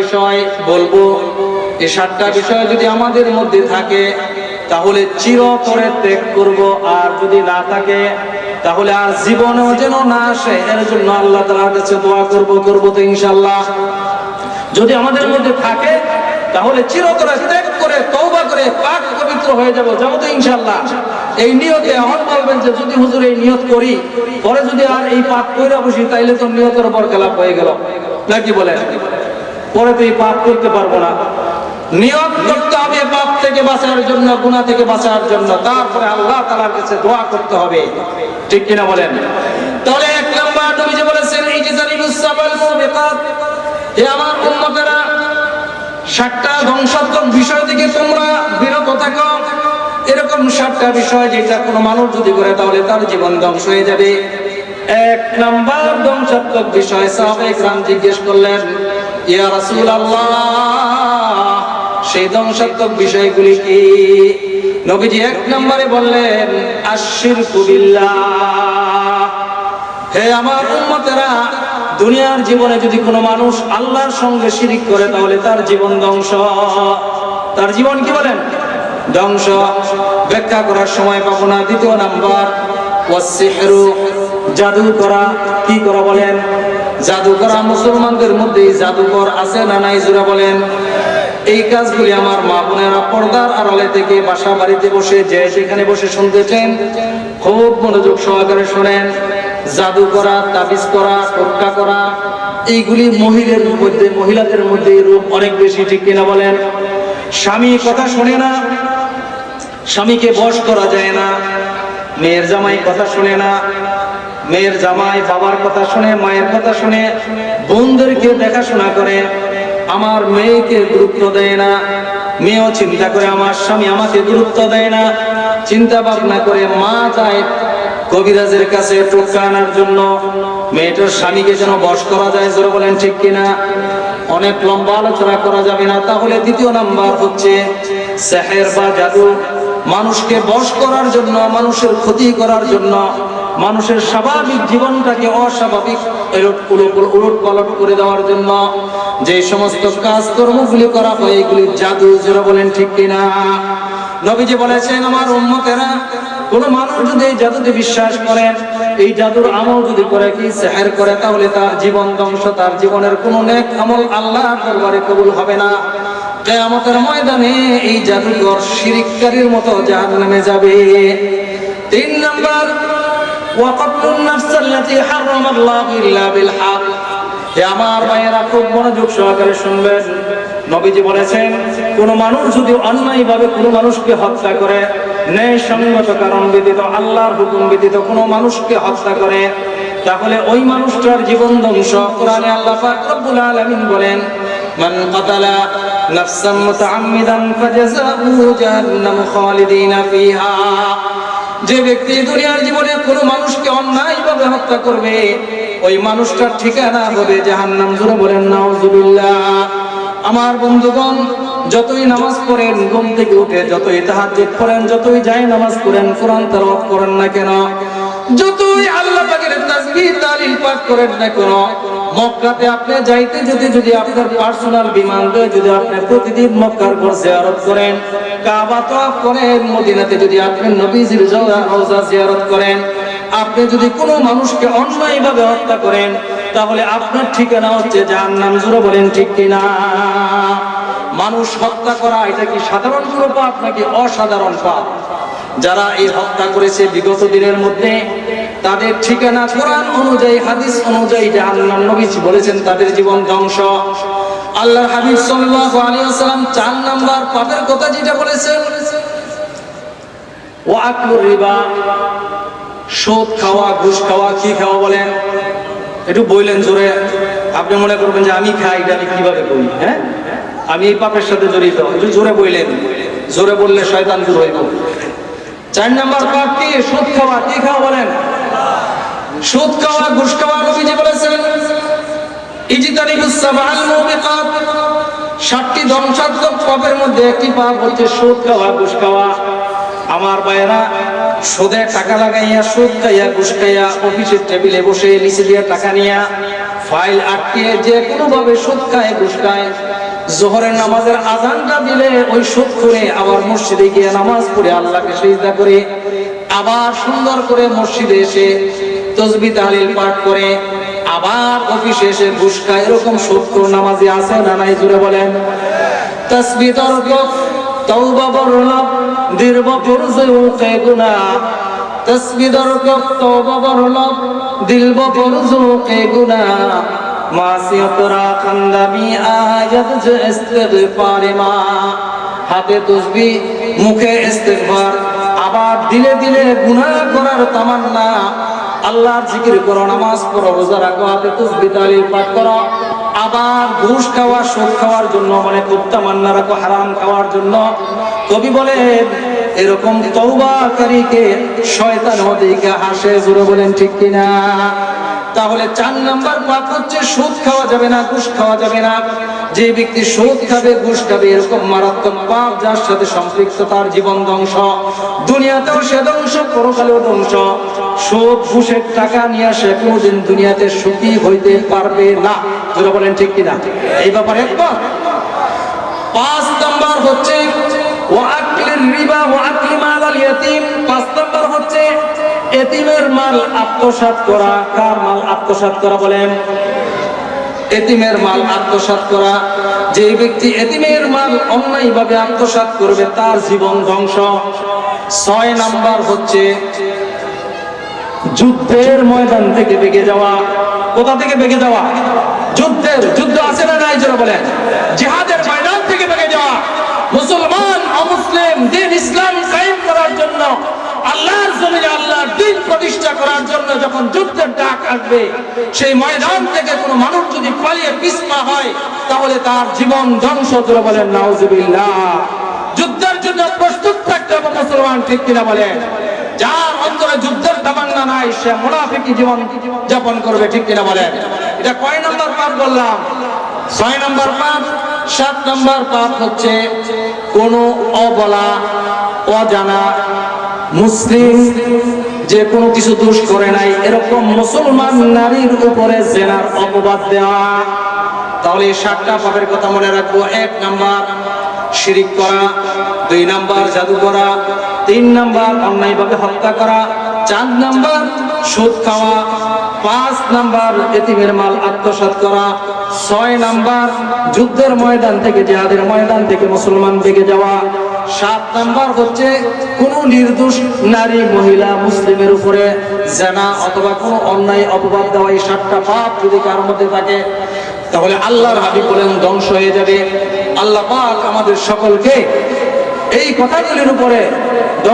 বিষয় বলব। এই সাতটা বিষয় যদি আমাদের মধ্যে থাকে, তাহলে ত্যাগ করব। আর যদি না থাকে, তাহলে আর জীবনেও যেন না আসে, এর জন্য আল্লাহ কাছে দোয়া করব তো ইনশাআল্লাহ। যদি আমাদের মধ্যে থাকে, তাহলে ত্যাগ করে, তওবা করে পাক পবিত্র হয়ে যাব তো ইনশাআল্লাহ। এই নিয়তে বলবেন যে, যদি হুজুর এই নিয়ত করি, পরে যদি আর এই পাপ কইরা বসি, তাইলে তো নিয়তের উপর খেলাপ হয়ে গেল। নাকি বলেন? পরে তো এই পাপ করতে পারব না। নিয়ত করতে হবে পাপ থেকে বাঁচার জন্য, গুনাহ থেকে বাঁচার জন্য। তারপরে আল্লাহ তাআলার কাছে দোয়া করতে হবে। ঠিক কিনা বলেন? তাহলে এক নম্বর নবী যে বলেছেন এই যে হে আমার উম্মতেরা, সাতটা ধ্বংসাত্মক বিষয় থেকে তোমরা বিরত থাকো। এরকম সাতটা বিষয় যেটা কোনো মানুষ যদি করে, তাহলে তার জীবন ধ্বংস হয়ে যাবে। এক নাম্বার ধ্বংসাত্মক বিষয় সাহাবে ইকরাম জিজ্ঞেস করলেন সেই ধ্বংসাত্মক বিষয়গুলি কি? নবীজি এক নম্বরে বললেন বিল্লাহ। হে আমার উম্মতেরা, দুনিয়ার জীবনে যদি কোনো মানুষ আল্লাহর সঙ্গে শিরিক করে, তাহলে তার জীবন ধ্বংস। তার জীবন কি বলেন? ধ্বংস। ব্যাখ্যা করার সময় পাবো না। দ্বিতীয় নাম্বার জাদু করা। কি করা বলেন? জাদু করা মুসলমানদের মধ্যে জাদুকর আছে না নাই, জোরা বলেন। এই কাজগুলি আমার মা বোনেরা পর্দার আড়ালে থেকে বাসা বাড়িতে বসে যে সেখানে বসে শুনতেছেন, খুব মনোযোগ সহকারে শোনেন। জাদু করা তাবিজ করা, টোটকা করা, এইগুলি মহিলাদের মধ্যে মহিলাদের মধ্যে রূপ অনেক বেশি, ঠিক কিনা বলেন? স্বামী কথা শোনে না, স্বামীকে বশ করা যায় না, মেয়ের জামাই কথা শুনে না মেয়ের জামাই বাবার কথা শুনে, মায়ের কথা শুনে বোনদেরকে দেখাশোনা করে। আমার মেয়েকে গুরুত্ব দেয় না। মেয়েও চিন্তা করে আমার স্বামী আমাকে গুরুত্ব দেয় না। চিন্তা ভাবনা করে মা যায় কবিরাজের কাছে টোকা আনার জন্য। মেয়েটার স্বামীকে যেন বশ করা যায়, জোরে বলেন ঠিক কিনা? অনেক লম্বা আলোচনা করা যাবে না। তাহলে দ্বিতীয় নাম্বার হচ্ছে সেহের বা জাদু। মানুষকে বশ করার জন্য, মানুষের ক্ষতি করার জন্য মানুষের স্বাভাবিক জীবনটাকে অস্বাভাবিক উলট পালট করে দেওয়ার জন্য যে সমস্ত কাজ কর্মগুলি করা হয়, এগুলি জাদু যারা বলেন ঠিক কিনা? নবীজি বলেছেন, আমার উম্মতেরা, কোন মানুষ যদি এই জাদুতে বিশ্বাস করেন এই জাদুর আমল যদি করে কি সেহের করে, তাহলে তার জীবন ধ্বংস, তার জীবনের কোন নেক আমল আল্লাহ দরবারে কবুল হবে না। কেয়ামতের ময়দানে এই জাদুঘর শিরিককারীর মতো জাহান্নামে যাবে। তিন নাম্বার وقتل النفس التي حرم الله إلا بالحق হে আমার ভাইয়েরা খুব মনোযোগ সহকারে শুনবেন নবীজি বলেছেন কোন মানুষ যদি অন্যায় ভাবে কোনো মানুষকে হত্যা করে ন্যায় সঙ্গত কারণ ব্যতীত আল্লাহর হুকুম ব্যতীত কোনো মানুষকে হত্যা করে তাহলে ওই মানুষটার জীবন ধ্বংস কোরআনে আল্লাহ পাক রব্বুল আলামিন বলেন মান কাতালা নাফসান মুতাআম্মিদান ফাজাযাউহু জাহান্নাম খালিদিনা ফিহা যে ব্যক্তি দুনিয়ার জীবনে কোনো মানুষকে অন্যায় ভাবে হত্যা করবে, ওই মানুষটার ঠিকানা হবে জাহান্নাম। জুড়ে বলেন, নাউজুবিল্লাহ। আমার বন্ধুগণ, যতই নামাজ পড়েন, ঘুম থেকে উঠে যতই তাহার তাহাজ্জুদ করেন যতই যাই নামাজ পড়েন, কোরআন তেলাওয়াত করেন না কেন? যতই আল্লাহ পাকের তাসবিহ তালিল পাঠ করেন না কেন? মক্কাতে আপনি যাইতে যদি যদি আপনার পার্সোনাল বিমান দিয়ে, যদি আপনি প্রতিদিন মক্কার ঘর জিয়ারত করেন, কাবা তওয়াফ করেন, মদিনাতে যদি আপনি নবীজির রওজা জিয়ারত করেন, আপনি যদি কোনো মানুষকে অন্যায়ভাবে হত্যা করেন, তাহলে আপনার ঠিকানা হচ্ছে জাহান্নাম জুড়ে বলেন ঠিক কিনা? মানুষ হত্যা করা, এটা কি সাধারণ কোনো পাপ নাকি অসাধারণ পাপ? যারা এই হত্যা করেছে বিগত দিনের মধ্যে তাদের ঠিকানা কোরআন অনুযায়ী, হাদিস অনুযায়ী জাহান্নাম নবীজি বলেছেন, তাদের জীবন ধ্বংস। আল্লাহর হাবিব সাল্লাল্লাহু আলাইহি ওয়াসাল্লাম চার নাম্বার পাপের কথা যেটা বলেছেন ওয়া আকলুর রিবা সুদ খাওয়া, ঘুষ খাওয়া, কি খাওয়া বলেন? একটু বললেন জোরে। আপনি মনে করবেন যে আমি খাই, এটা আমি কীভাবে করি হ্যাঁ? আমি এই পাপের সাথে জড়িত, একটু জোরে বললেন জোরে বললে শয়তান দূর হইব চার নাম্বার পাপ কি? সুদ খাওয়া, কি খাওয়া বলেন? সুদ খাওয়া, ঘুষ খাওয়া নবীজি ধ্বংসাত্মক পাপের মধ্যে একটি পাপ হচ্ছে খাওয়া আমার টাকা লাগাইয়া খাইয়া অফিসের টেবিলে বসে নিচে দিয়া টাকা নিয়া ফাইল যে কোনো জোহরের নামাজের আজানটা দিলে ওই সুদ করে আবার মসজিদে গিয়ে নামাজ পড়ে আল্লাহকে সিজদা করে আবার সুন্দর করে মসজিদে এসে তসবি তাহলিল পাঠ করে আবার অফিসে এসে ঘুষ এরকম সত্তর নামাজি আছে না নাই? জুড়ে বলেন। তসবি তর্ক তওবা বরলাম দীর্ঘ উঠে গুনা তসবি তর্ক তওবা বরলাম দিলব পুরুষে গুনা মাসিয়ত রাখান্দামি আয়াত যে ইস্তিগফার মা। হাতে তসবি, মুখে ইস্তিগফার। আবার দিলে দিলে গুনাহ করার তামান্না। আল্লাহর জিকির করো, নামাজ পড়ো, রোজা রাখো, হাতে তুসবি পাঠ করো। আবার ঘুষ খাওয়া সুখ খাওয়ার জন্য মানে কুত্তা মান্না রাখো, হারাম খাওয়ার জন্য। কবি বলে এরকম তৌবাকারীকে শয়তান ওদিকে হাসে জুড়ে বলেন, ঠিক কিনা? তাহলে চার নাম্বার পাপ হচ্ছে সুদ খাওয়া যাবে না, ঘুষ খাওয়া যাবে না। যে ব্যক্তি সুদ খাবে, ঘুষ খাবে, এরকম মারাত্মক পাপ যার সাথে সম্পৃক্ত তার জীবন ধ্বংস। দুনিয়াতেও সে ধ্বংস, পরকালেও ধ্বংস। সুদ, ঘুষের টাকা নিয়ে সে কোনোদিন দুনিয়াতে সুখী হইতে পারবে না। যেটা বলেন ঠিক কিনা? এই ব্যাপারে একবার। পাঁচ নাম্বার হচ্ছে ও আকলির রিবা ও আকলি মাল ইয়াতিম। পাঁচ নাম্বার হচ্ছে এতিমের মাল আত্মসাৎ করা, কার মাল আত্মসাৎ করা বলেন? এতিমের মাল আত্মসাৎ করা যে ব্যক্তি এতিমের মাল অন্যায়ভাবে আত্মসাৎ করবে, তার জীবন ধ্বংস। ছয় নাম্বার হচ্ছে যুদ্ধের ময়দান থেকে বেগে যাওয়া। কোথা থেকে বেগে যাওয়া? যুদ্ধের, যুদ্ধ আছে না নাই যারা বলেন? জিহাদের ময়দান থেকে বেগে যাওয়া। মুসলমান অমুসলিম, দিন ইসলাম কায়েম করার জন্য আল্লাহর জমিনে দিন প্রতিষ্ঠা করার জন্য যখন যুদ্ধের ডাক আসবে, সেই ময়দান থেকে কোনো মানুষ যদি পালিয়ে পিছপা হয়, তাহলে তার জীবন ধ্বংস করে বলেন, নাউজুবিল্লাহ। যুদ্ধের জন্য প্রস্তুত থাকতে হবে, মুসলমান ঠিক কিনা বলেন? যার অন্তরে যুদ্ধের তামান্না নাই, সে মুনাফিকি জীবন যাপন করবে ঠিক কিনা বলেন? এটা কয় নম্বর পাপ বললাম? ছয় নম্বর পাপ সাত নম্বর পাপ হচ্ছে, কোন অবলা, অজানা, মুসলিম যে কোনো কিছু দোষ করে নাই, এরকম মুসলমান নারীর উপরে জেনার অপবাদ দেওয়া। তাহলে সাতটা পাপের কথা মনে রাখব। এক নাম্বার, শিরিক করা। দুই নাম্বার, জাদু করা। তিন নাম্বার, অন্যায়ভাবে হত্যা করা। চার নাম্বার, সুদ খাওয়া। পাঁচ নাম্বার, এতিমের মাল আত্মসাৎ করা। ছয় নাম্বার, যুদ্ধের ময়দান থেকে, জিহাদের ময়দান থেকে মুসলমান বেগে যাওয়া। সাত নাম্বার হচ্ছে কোন নির্দোষ নারী, মহিলা, মুসলিমের উপরে জানা অথবা কোনো অন্যায় অপবাদ দেওয়া এই সাতটা পাপ যদি কার মধ্যে থাকে, তাহলে আল্লাহর হাবিব বলেন ধ্বংস হয়ে যাবে। আল্লাহ পাক আমাদের সকলকে এই কথাগুলির উপরে